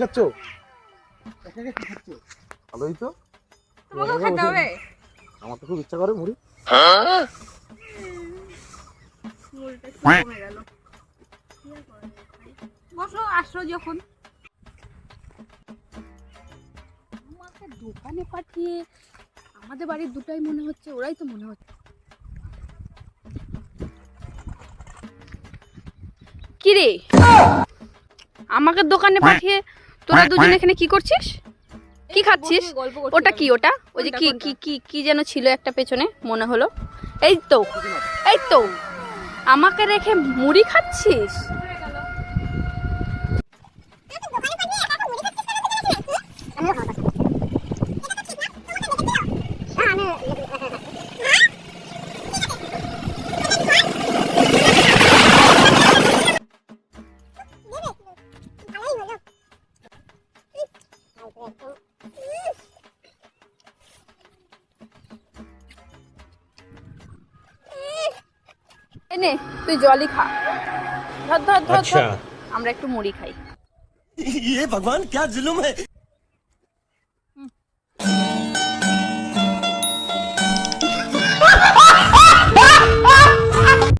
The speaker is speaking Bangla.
খাচ্ছ একা একা কি খাচ্ছ? ভালোই তো। তোমাকেও খেতে হবে। আমার তো খুব ইচ্ছা করে মুড়ি। করা? বসো আসো যখন। আমাকে দোকানে পাঠিয়ে আমাদের বাড়ির দুটাই মনে হচ্ছে ওরাই তো মনে হচ্ছে। কি রে আমাকে দোকানে পাঠিয়ে তোরা দুজন এখানে কি করছিস? কি খাচ্ছিস? ওটা কি ওটা? ওই যে কি কি কি কি যেন ছিল একটা পেছনে মনে হলো। এই তো এই তো। আমাকে রেখে মুড়ি খাচ্ছিস? এনে তুই জলই খা ধর ধর ধর अच्छा ধর। আমরা একটু মুড়ি খাই ये भगवान क्या जुल्म है